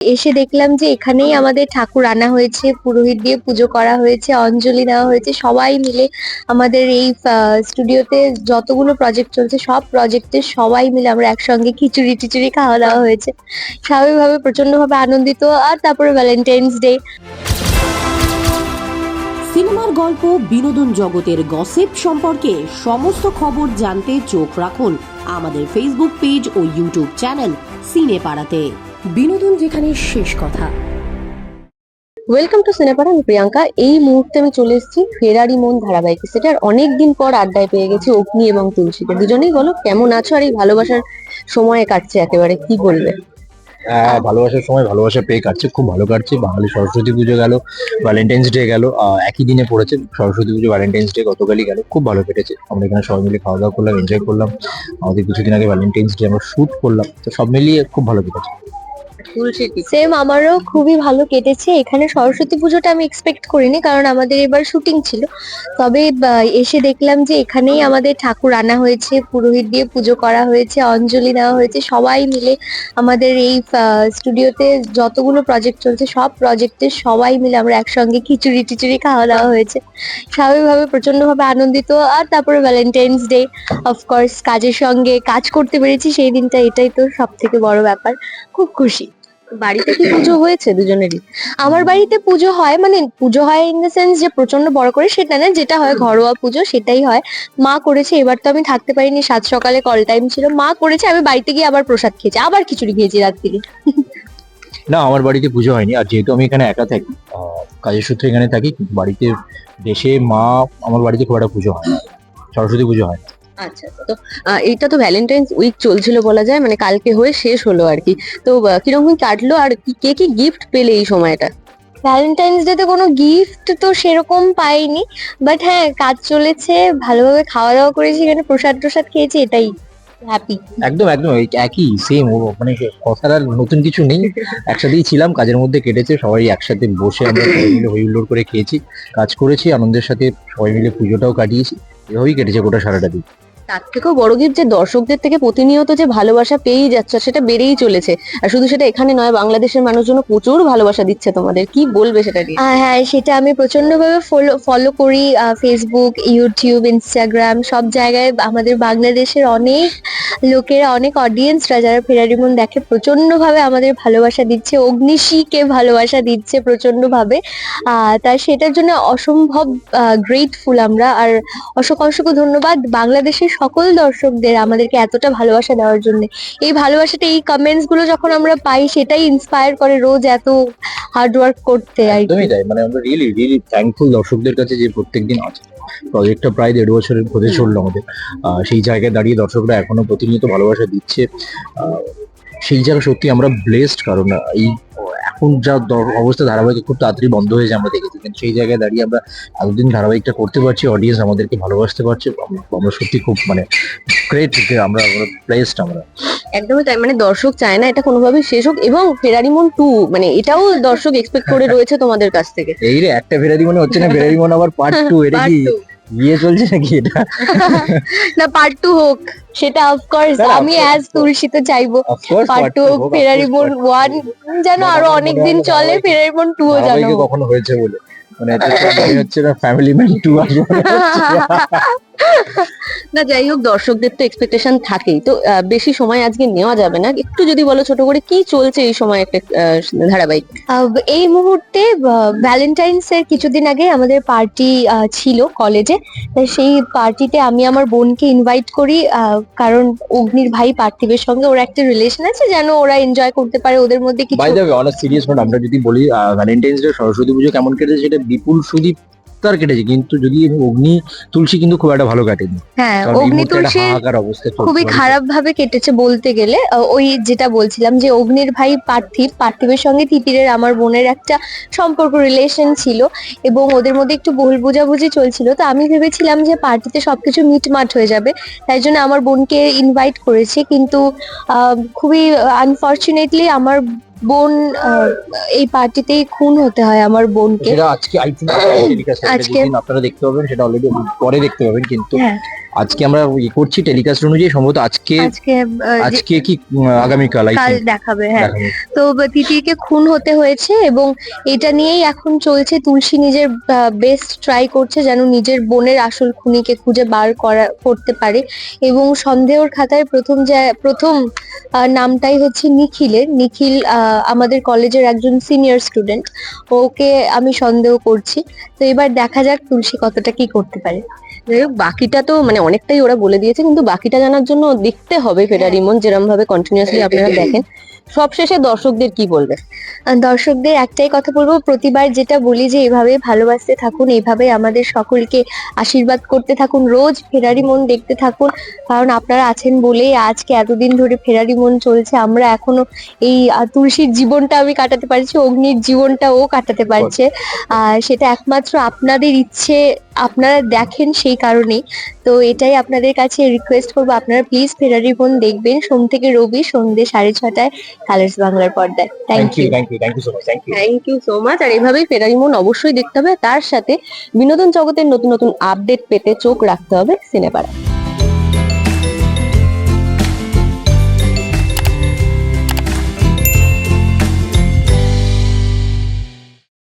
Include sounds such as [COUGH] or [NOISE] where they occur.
এসে দেখলাম যে এখানেই আমাদের ঠাকুর আনা হয়েছে, পুরোহিত দিয়ে পুজো করা হয়েছে, অঞ্জলি নেওয়া হয়েছে, সবাই মিলে আমাদের এই স্টুডিওতে যতগুলো প্রজেক্ট চলছে, সব প্রজেক্টের সবাই মিলে আমরা একসঙ্গে খিচুড়ি টিচুড়ি খাওয়া দাওয়া হয়েছে। স্বাভাবিকভাবে প্রচণ্ড ভাবে আনন্দিত, আর তারপরে ভ্যালেন্টাইন্স ডে সিনেমার গল্প, বিনোদন জগতের গসিপ সম্পর্কে সমস্ত খবর জানতে চোখ রাখুন আমাদের ফেসবুক পেজ ও ইউটিউব চ্যানেল সিনে পাড়াতে বিনোদন যেখানে শেষ কথা। ওয়েলকাম টু সিনেপাড়া আমি প্রিয়াঙ্কা। এই মুহূর্তে আমি চলে এসেছি ফেরারি মন ধারাবাহিক। সেটার অনেকদিন পর আড্ডায় পেয়ে গেছি অগ্নি এবং তুলসীকে দুজনেই বলো কেমন আছো আর এই ভালোবাসার সময় কাটছে একেবারে? কি বলবে? হ্যাঁ ভালোবাসার সময় ভালোবাসা পেয়ে কাটছে খুব ভালো কাটছে। বাঙালি সরস্বতী পুজো গেল ভ্যালেন্টাইন্স ডে গেল একই দিনে পড়েছে সরস্বতী পুজো ভ্যালেন্টাইন্স ডে গতকালই গেল খুব ভালো কেটেছে। আমরা এখানে সবাই মিলে খাওয়া দাওয়া করলাম এনজয় করলাম। আমাদের কিছুদিন আগে ভ্যালেন্টাইন্স ডে আমরা শুট করলাম তো সব মিলিয়ে খুব ভালো কেটেছে। সেম আমারও খুবই ভালো কেটেছে। এখানে সরস্বতী পুজোটা আমি এক্সপেক্ট করিনি, কারণ আমাদের এবার শুটিং ছিল। তবে এসে দেখলাম যে এখানেই আমাদের ঠাকুর আনা হয়েছে, পুরোহিত দিয়ে পুজো করা হয়েছে, অঞ্জলি নেওয়া হয়েছে। সবাই মিলে আমাদের এই স্টুডিওতে যতগুলো প্রজেক্ট চলছে, সব প্রজেক্টের সবাই মিলে আমরা একসঙ্গে খিচুড়ি টিচুড়ি খাওয়া দাওয়া হয়েছে। স্বাভাবিকভাবে প্রচণ্ড ভাবে আনন্দিত। আর তারপরে ভ্যালেন্টাইন্স ডে অফকোর্স কাজের সঙ্গে কাজ করতে পেরেছি। সেই দিনটা এটাই তো সব থেকে বড় ব্যাপার। খুব খুশি। বাড়িতে কি পুজো হয়েছে দুজনেরই? আমার বাড়িতে পুজো হয় মানে পুজো হয় ইন দ্য সেন্স যে প্রচণ্ড বড় করে সেটা না, যেটা হয় ঘরোয়া পুজো সেটাই হয়। মা করেছে, এবার তো আমি থাকতে পারিনি, সাত সকালে কল টাইম ছিল। মা করেছে, আমি বাড়িতে গিয়ে আবার প্রসাদ খেয়েছি, আবার খিচুড়ি খেয়েছি রাত্রিরে। না, আমার বাড়িতে পুজো হয়নি, আর যেহেতু আমি এখানে একা থাকি কাজের সূত্রে এখানে থাকি বাড়িতে দেশে মা, আমার বাড়িতে খুব একটা পুজো হয় সরস্বতী পুজো হয়। আচ্ছা আচ্ছা। তো আহ, এইটা তো ভ্যালেন্টাইন্স উইক চলছিল বলা যায় মানে কালকে হয়ে শেষ হলো আর কি। তো কীরকম কাটলো আর কি- কে কি গিফট পেলে এই সময়টা? ভ্যালেন্টাইন্স ডে তে কোনো গিফট তো সেরকম পাইনি বাট হ্যাঁ কাজ চলেছে ভালোভাবে খাওয়া দাওয়া করেছি এখানে প্রসাদ প্রসাদ খেয়েছি এটাই হ্যাপি একদম একদম একই সেম মানে কথার আর নতুন কিছু নেই। একসাথেই ছিলাম কাজের মধ্যে কেটেছে সবাই একসাথে বসে আমরা সবাই মিলে হই হুল্লোড় করে খেয়েছি কাজ করেছি আনন্দের সাথে সবাই মিলে পুজোটাও কাটিয়েছি এভাবেই কেটেছে গোটা সারাটা দিন। তার থেকেও বড় গিফট যে দর্শকদের থেকে প্রতিনিয়ত যে ভালোবাসা পেয়েই যাচ্ছে সেটা বেড়েই চলেছে। আর শুধু সেটা এখানে নয় বাংলাদেশের মানুষজন প্রচুর ভালোবাসা দিচ্ছে তোমাদের। কি বলবে সেটা হ্যাঁ সেটা আমি প্রচণ্ড ভাবে ফলো করি ফেসবুক ইউটিউব ইনস্টাগ্রাম সব জায়গায় আমাদের বাংলাদেশের অনেক লোকেরা অনেক অডিয়েন্সরা যারা ফেরারি মন দেখে প্রচণ্ড ভাবে আমাদের ভালোবাসা দিচ্ছে অগ্নিশীকে ভালোবাসা দিচ্ছে প্রচণ্ড ভাবে আহ, তা সেটার জন্য অসম্ভব গ্রেটফুল আমরা। আর অসংখ্য অসংখ্য ধন্যবাদ বাংলাদেশের সকল দর্শকদের আমাদেরকে এতটা ভালোবাসা দেওয়ার জন্য। এই ভালোবাসাটা, এই কমেন্টসগুলো যখন আমরা পাই, সেটাই ইন্সপায়ার করে রোজ এত হার্ড ওয়ার্ক করতে আর একদমই তাই। মানে আমরা রিয়েলি রিয়েলি থ্যাঙ্কফুল দর্শকদের কাছে যে প্রত্যেকদিন আছে। প্রজেক্টটা প্রায় দেড় বছরের হতে চলল আমাদের। সেই জায়গায় দাঁড়িয়ে দর্শকরা এখনও প্রতিনিয়ত ভালোবাসা দিচ্ছে। সেই জায়গা সত্যি আমরা ব্লেসড কারণ এই এখন যা অবস্থা ধারাবাহিক খুব তাড়াতাড়ি বন্ধ হয়ে যায় আমরা দেখেছি। কিন্তু সেই জায়গায় দাঁড়িয়ে আমরা এতদিন ধারাবাহিকটা করতে পারছি অডিয়েন্স আমাদেরকে ভালোবাসতে পারছে। আমরা- সত্যি খুব মানে গ্রেট আমরা ব্লেসড আমরা। একদমই তাই। মানে দর্শক চায় না এটা কোনোভাবেই শেষ হোক। এবং ফেরারি মন টু মানে এটাও দর্শক এক্সপেক্ট করে রয়েছে তোমাদের কাছ থেকে। এই রে একটা ফেরারি মনে হচ্ছে না ফেরারি মনে আবার পার্ট টু [LAUGHS] এটা কি। বিয়ে চলছে নাকি এটা? [LAUGHS] না পার্ট টু হোক। সেটা অফকোর্স আমি অ্যাজ তুলসী তো চাইব। পার্ট টু হোক ফেরারি two। ওয়ান যেন আরও অনেক দিন চলে ফেরারি মোড় টু ও জানো। কখনো হয়েছে বলে। মানে এটা হচ্ছে না ফ্যামিলি ম্যান টু আসবে। [LAUGHS] না যাই হোক দর্শকদের তো এক্সপেকটেশন থাকেই। তো আহ, বেশি সময় আজকে নেওয়া যাবে না। একটু যদি বলো ছোট করে কি চলছে এই সময় একটা আহ, ধারাবাহিক? আহ, এই মুহূর্তে ভ্যালেন্টাইন্স এর কিছুদিন আগে আমাদের পার্টি ছিল কলেজে সেই পার্টিতে আমি আমার বোনকে ইনভাইট করি আহ, কারণ অগ্নির ভাই পার্থিবের সঙ্গে ওর একটা রিলেশন আছে যেন ওরা এনজয় করতে পারে ওদের মধ্যে কিছু। By the way on serious note আমরা যদি বলি ভ্যালেন্টাইন্স ডে সরস্বতী পুজো কেমন কেটেছে সেটা বিপুল সুদীপ তার কেটেছে কিন্তু যদি অগ্নি তুলসী কিন্তু খুব একটা ভালো কাটেনি। হ্যাঁ অগ্নি চলছে খুবই। খারাপ ভাবে কেটেছে বলতে গেলে। ওই যেটা বলছিলাম যে অগ্নির ভাই পার্থিব পার্থিবের সঙ্গে তিতিরের আমার বোনের একটা সম্পর্ক রিলেশন ছিল এবং ওদের মধ্যে একটু ভুল বোঝাবুঝি চলছিল। তো আমি ভেবেছিলাম যে পার্টিতে সবকিছু মিটমাট হয়ে যাবে তাই জন্য আমার বোনকে ইনভাইট করেছি। কিন্তু খুবই আনফর্চুনেটলি আমার বোন আহ, এই পার্টিতেই খুন হতে হয় আমার বোনকে। আজকে আজকে- [COUGHS] আপনারা দেখতে পাবেন সেটা অলরেডি পরে দেখতে পাবেন কিন্তু হ্যাঁ। আজকে আমরা ইয়ে করছি টেলিকাস্ট অনুযায়ী সম্ভবত আজকে আজকে আজকে কি আগামীকাল কাল দেখাবে হ্যাঁ। তো তিতিরকে খুন হতে হয়েছে এবং এটা নিয়েই এখন চলছে তুলসী নিজের বেস্ট ট্রাই করছে যেন নিজের বোনের আসল খুনিকে খুঁজে বার করা করতে পারে এবং সন্দেহর খাতায় প্রথম যে প্রথম আহ, নামটাই হচ্ছে নিখিলের। নিখিল আহ, আমাদের কলেজের একজন সিনিয়র স্টুডেন্ট ওকে আমি সন্দেহ করছি। তো এবার দেখা যাক তুলসী কতটা কি করতে পারে। যাই হোক, বাকিটা তো মানে অনেকটাই ওরা বলে দিয়েছে, কিন্তু বাকিটা জানার জন্য দেখতে হবে ফেডারিমন যেরম ভাবে কন্টিনিউয়াসলি আপনারা দেখেন। সবশেষে দর্শকদের কি বলবে? দর্শকদের একটাই কথা বলব, প্রতিবার যেটা বলি যে এভাবে ভালোবাসতে থাকুন এইভাবে আমাদের সকলকে আশীর্বাদ করতে থাকুন, রোজ ফেরারি মন দেখতে থাকুন, কারণ আপনারা আছেন বলেই আজকে এতদিন ধরে ফেরারি মন চলছে, আমরা এখনও এই তুলসীর জীবনটা আমি কাটাতে পারছি, অগ্নির জীবনটা ও কাটাতে পারছে। আর সেটা একমাত্র আপনাদের ইচ্ছে, আপনারা দেখেন সেই কারণেই। তো এটাই আপনাদের কাছে রিকোয়েস্ট করব, আপনারা প্লিজ ফেরারি মন দেখবেন, সোম থেকে রবি, সন্ধ্যে সাড়ে ছটায়। কালার্স বাংলার পর্দায়। Thank you thank you thank you so much thank you thank you so much আর এভাবেই ফেরারি মন অবশ্যই দেখতে হবে। তার সাথে বিনোদন জগতের নতুন নতুন আপডেট পেতে চোখ রাখতে হবে সিনেপাড়ায়